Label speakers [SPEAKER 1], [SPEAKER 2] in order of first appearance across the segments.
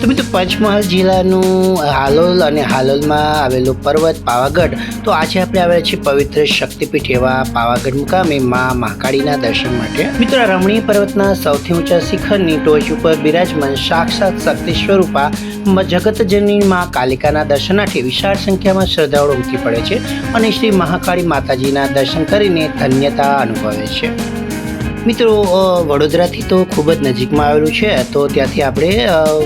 [SPEAKER 1] તો મિત્રો પંચમહાલ જિલ્લાનું હાલોલ અને હાલોલમાં આવેલું પર્વત પાવાગઢ, તો આજે આપણે આવ્યા છીએ પવિત્ર શક્તિપીઠ એવા પાવાગઢ મુકામે મા મહાકાળીના દર્શન માટે. મિત્રો રમણીય પર્વતના સૌથી ઊંચા શિખરની ટોચ ઉપર બિરાજમાન સાક્ષાત શક્તિ સ્વરૂપા જગતજનની મા કાલિકાના દર્શનાર્થે વિશાળ સંખ્યામાં શ્રદ્ધાળુઓ ઉમટી પડે છે અને શ્રી મહાકાળી માતાજીના દર્શન કરીને ધન્યતા અનુભવે છે. મિત્રો વડોદરાથી તો ખૂબ જ નજીકમાં આવેલું છે, તો ત્યાંથી આપણે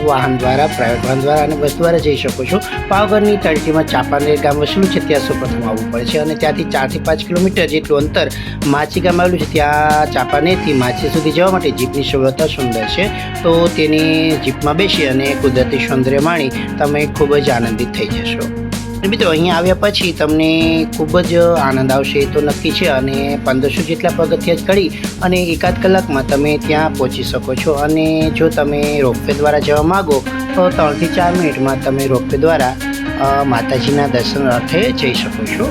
[SPEAKER 1] વાહન દ્વારા પ્રાઇવેટ વાહન દ્વારા અને બસ દ્વારા જઈ શકો છો. પાવગઢની તળટીમાં ચાપાનેર ગામ વસેલું છે, ત્યાં સૌપ્રથમ આવવું પડે છે અને ત્યાંથી ચારથી પાંચ કિલોમીટર જેટલું અંતર માછી ગામ આવેલું છે, ત્યાં ચાપાનેરથી માછી સુધી જવા માટે જીપની સુવિધા સુંદર છે. તો તેની જીપમાં બેસી અને કુદરતી સૌંદર્ય માણી તમે ખૂબ જ આનંદિત થઈ જશો. મિત્રો, અહીંયા આવ્યા પછી તમને ખૂબ જ આનંદ આવશે, એ તો નક્કી છે. અને પંદરસો જેટલા પગથિયા જ કરી અને એકાદ કલાકમાં તમે ત્યાં પહોંચી શકો છો. અને જો તમે રોપવે દ્વારા જવા માગો, તો ત્રણથી ચાર મિનિટમાં તમે રોપવે દ્વારા માતાજીના દર્શન અર્થે જઈ શકો છો.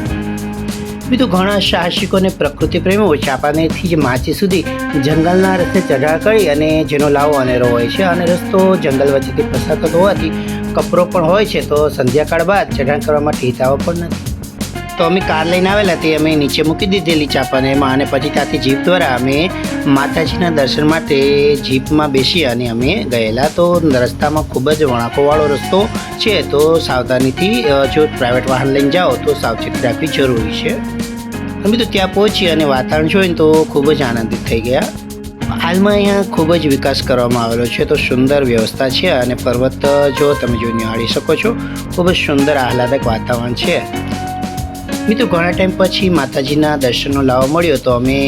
[SPEAKER 1] બીજું ઘણા સાહસિકો અને પ્રકૃતિ પ્રેમીઓ ચાપાનેરથી જ માચી સુધી જંગલના રસ્તે ચઢાણ કરી અને જેનો લાવો અનેરો હોય છે. અને રસ્તો જંગલ વચ્ચેથી પસાર થતો હોવાથી કપરો પણ હોય છે, તો સંધ્યાકાળ બાદ ચઢાણ કરવા માટે હિતાવો પણ નથી. તો અમે કાર લઈને આવેલા તે અમે નીચે મૂકી દીધેલી ચાપાનેરમાં અને પછી ત્યાંથી જીપ દ્વારા અમે માતાજીના દર્શન માટે જીપમાં બેસી અને અમે ગયેલા. તો રસ્તામાં ખૂબ જ વણાકોવાળો રસ્તો છે, તો સાવધાનીથી જો પ્રાઇવેટ વાહન લઈને જાઓ તો સાવચેતી રાખવી જરૂરી છે. અમે તો ત્યાં પહોંચી અને વાતાવરણ જોઈને તો ખૂબ જ આનંદિત થઈ ગયા. હાલમાં અહીંયા ખૂબ જ વિકાસ કરવામાં આવેલો છે. તો સુંદર વ્યવસ્થા છે અને પર્વત, જો તમે જોઈ નિહાળી શકો છો, ખૂબ જ સુંદર આહલાદક વાતાવરણ છે. મિત્રો, ઘણા ટાઈમ પછી માતાજીના દર્શનનો લાવો મળ્યો. તો અમે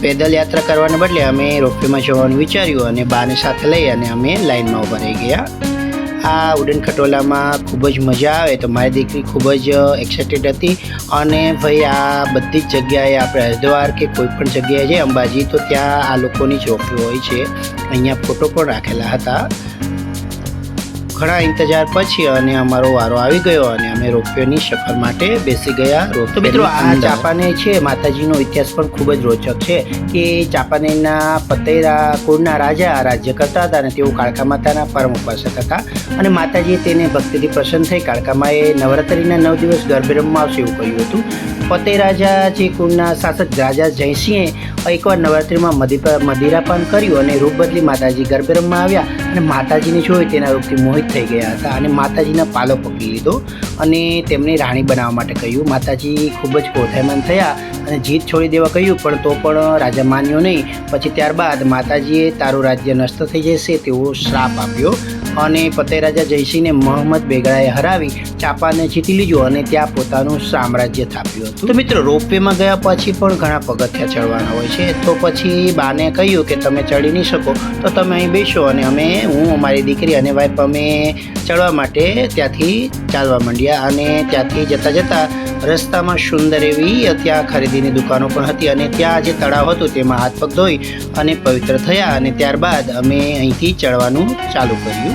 [SPEAKER 1] પેદલ યાત્રા કરવાને બદલે અમે રોપવેમાં જવાનું વિચાર્યું અને બાને સાથે લઈ અને અમે લાઈનમાં ઊભા રહી ગયા. આ ઉડન ખટોલામાં ખૂબ જ મજા આવે તો મારી દીકરી ખૂબ જ એક્સાઇટેડ હતી. અને ભાઈ, આ બધી જ જગ્યાએ આપણે હરિદ્વાર કે કોઈ પણ જગ્યાએ જઈએ અંબાજી તો ત્યાં આ લોકોની જ હોય છે. અહીંયા ફોટો પણ રાખેલા હતા. ઘણા ઇંતજાર પછી અને અમારો વારો આવી ગયો અને અમે રોપવેની સફર માટે બેસી ગયા તો મિત્રો આ ચાપાને છે. માતાજીનો ઇતિહાસ પણ ખૂબ જ રોચક છે કે ચાપાનેરના પતેરા કુળના રાજા રાજ્ય કરતા હતા અને તેઓ કાળકા માતાના પરમ ઉપાસક હતા અને માતાજીએ તેને ભક્તિથી પ્રસન્ન થઈ કાળકામાએ નવરાત્રિના નવ દિવસ ગરબે રમવા આવશે એવું કહ્યું હતું. ફતેહ રાજા જે કુળના શાસક રાજા જયસિંહે એકવાર નવરાત્રિમાં મદિપા મદિરાપાન કર્યું અને રૂપ બદલી માતાજી ગરબે રમવા આવ્યા અને માતાજીને જોઈ તેના રૂપથી મોહિત થઈ ગયા હતા અને માતાજીના પાલો પકડી લીધો અને તેમને રાણી બનાવવા માટે કહ્યું. માતાજી ખૂબ જ કોથાયમાન થયા અને જીત છોડી દેવા કહ્યું, પણ તો પણ રાજા માન્યો નહીં. પછી ત્યારબાદ માતાજીએ તારું રાજ્ય નષ્ટ થઈ જશે તેવો શ્રાપ આપ્યો અને ફતેહ રાજા જયસિંહને મોહમ્મદ બેગડાએ હરાવી ચાપાને જીતી લીધું અને ત્યાં પોતાનું સામ્રાજ્ય થાપ્યું હતું. તો મિત્રો, રોપવેમાં ગયા પછી પણ ઘણા પગથિયા ચડવાના હોય છે. તો પછી બાને કહ્યું કે તમે ચડી નહીં શકો, તો તમે અહીં બેસો અને અમે, હું, અમારી દીકરી અને વાઈફ અમે ચડવા માટે ત્યાંથી ચાલવા માંડ્યા અને ત્યાંથી જતાં જતાં રસ્તામાં સુંદર એવી ત્યાં ખરીદીની દુકાનો પણ હતી અને ત્યાં જે તળાવ હતું તેમાં હાથ પગ ધોઈ અને પવિત્ર થયા અને ત્યારબાદ અમે અહીંથી ચડવાનું ચાલુ કર્યું.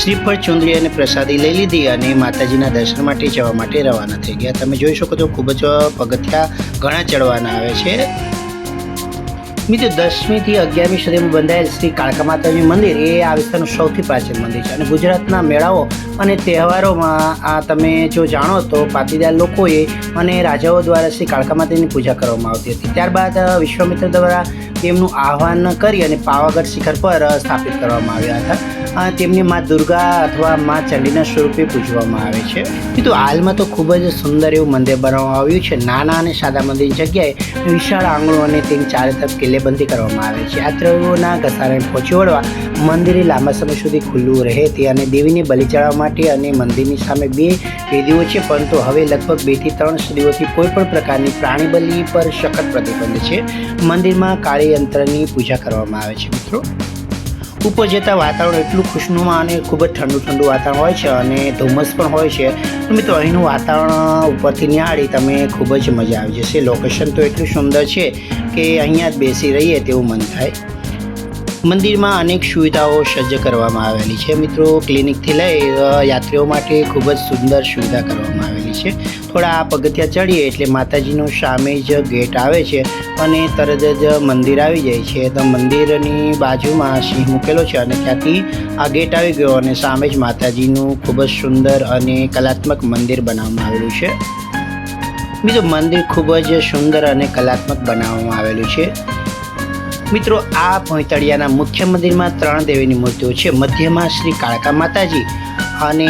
[SPEAKER 1] શ્રીફળ ચુંદડી અને પ્રસાદી લઈ લીધી અને માતાજીના દર્શન માટે જવા માટે રવાના થઈ ગયા. તમે જોઈ શકો છો ખૂબ જ પગથિયા ઘણા ચડવાના આવે છે. મિત્રો દસમીથી અગિયારમી સદીમાં બંધાયેલ શ્રી કાળકા માતાજી મંદિર એ આ વિસ્તારનું સૌથી પ્રાચીન મંદિર છે અને ગુજરાતના મેળાઓ અને તહેવારોમાં આ તમે જો જાણો તો પાટીદાર લોકોએ અને રાજાઓ દ્વારા શ્રી કાળકા માતાની પૂજા કરવામાં આવતી હતી. ત્યારબાદ વિશ્વામિત્ર દ્વારા તેમનું આહ્વાન કરી અને પાવાગઢ શિખર પર સ્થાપિત કરવામાં આવ્યા હતા. તેમને મા દુર્ગા અથવા મા ચંડીના સ્વરૂપે પૂજવામાં આવે છે. તો હાલમાં તો ખૂબ જ સુંદર એવું મંદિર બનાવવામાં આવ્યું છે. નાના અને સાદા મંદિરની જગ્યાએ વિશાળ આંગણો અને તેની ચારે તરફ કિલ્લેબંધી કરવામાં આવે છે. યાત્રાળુઓના ઘસારાને પહોંચી વળવા મંદિરે લાંબા સમય સુધી ખુલ્લું રહે તે અને દેવીને બલિ ચડાવવા માટે અને મંદિરની સામે બે વેદીઓ છે, પરંતુ હવે લગભગ બેથી ત્રણ સદીઓથી કોઈ પણ પ્રકારની પ્રાણી બલિ પર સખત પ્રતિબંધ છે. મંદિરમાં કાળી યંત્રની પૂજા કરવામાં આવે છે, મિત્રો. ઉપર જતાં વાતાવરણ એટલું ખુશનુમા અને ખૂબ જ ઠંડુ ઠંડુ વાતાવરણ હોય છે અને ધુમ્મસ પણ હોય છે. મિત્રો, અહીંનું વાતાવરણ ઉપરથી નિહાળી તમે ખૂબ જ મજા આવી જશે. લોકેશન તો એટલું સુંદર છે કે અહીંયા જ બેસી રહીએ તેવું મન થાય. મંદિરમાં અનેક સુવિધાઓ સજ્જ કરવામાં આવેલી છે. મિત્રો, ક્લિનિકથી લઈ યાત્રીઓ માટે ખૂબ જ સુંદર સુવિધા કરવામાં આવેલી છે. થોડા આ પગથિયા ચડીએ એટલે માતાજીનું સામે જ ગેટ આવે છે અને તરત જ મંદિર આવી જાય છે. તો મંદિરની બાજુમાં સિંહ મૂકેલો છે અને ત્યાંથી આ ગેટ આવી ગયો અને સામે જ માતાજીનું ખૂબ જ સુંદર અને કલાત્મક મંદિર બનાવવામાં આવેલું છે. મિત્રો મંદિર ખૂબ જ સુંદર અને કલાત્મક બનાવવામાં આવેલું છે. મિત્રો, આ ભોંયતળિયાના મુખ્ય મંદિરમાં ત્રણ દેવીની મૂર્તિઓ છે. મધ્યમાં શ્રી કાળકા માતાજી અને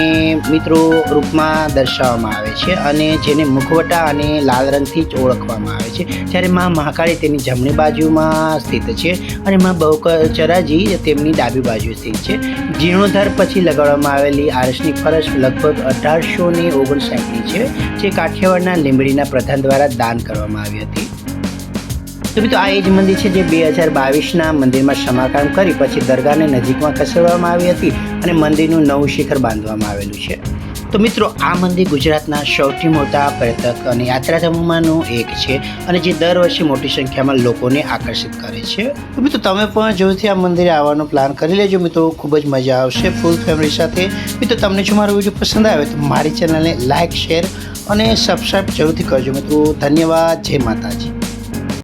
[SPEAKER 1] મિત્રો, રૂપમાં દર્શાવવામાં આવે છે અને જેને મુખવટા અને લાલ રંગથી જ ઓળખવામાં આવે છે. જ્યારે મા મહાકાળી તેની જમણી બાજુમાં સ્થિત છે અને મા બહુચરાજી તેમની ડાબી બાજુ સ્થિત છે. જીર્ણોદ્ધાર પછી લગાડવામાં આવેલી આરસની ફરશ લગભગ અઢારસો ને ઓગણસાઠની છે, જે કાઠિયાવાડના લીંબડીના પ્રધાન દ્વારા દાન કરવામાં આવી હતી. તો મિત્રો, આ એ જ મંદિર છે જે બે હજાર બાવીસના મંદિરમાં સમારકામ કરી પછી દરગાહને નજીકમાં ખસેડવામાં આવી હતી અને મંદિરનું નવું શિખર બાંધવામાં આવેલું છે. તો મિત્રો, આ મંદિર ગુજરાતના સૌથી મોટા પર્યટક અને યાત્રાધામોમાંનું એક છે અને જે દર વર્ષે મોટી સંખ્યામાં લોકોને આકર્ષિત કરે છે. તો મિત્રો, તમે પણ જરૂરથી આ મંદિરે આવવાનો પ્લાન કરી લેજો. મિત્રો, ખૂબ જ મજા આવશે ફૂલ ફેમિલી સાથે. મિત્રો, તમને જો મારો વીડિયો પસંદ આવે તો મારી ચેનલને લાઇક શેર અને સબસ્ક્રાઈબ જરૂરથી કરજો. મિત્રો, ધન્યવાદ. જય માતાજી.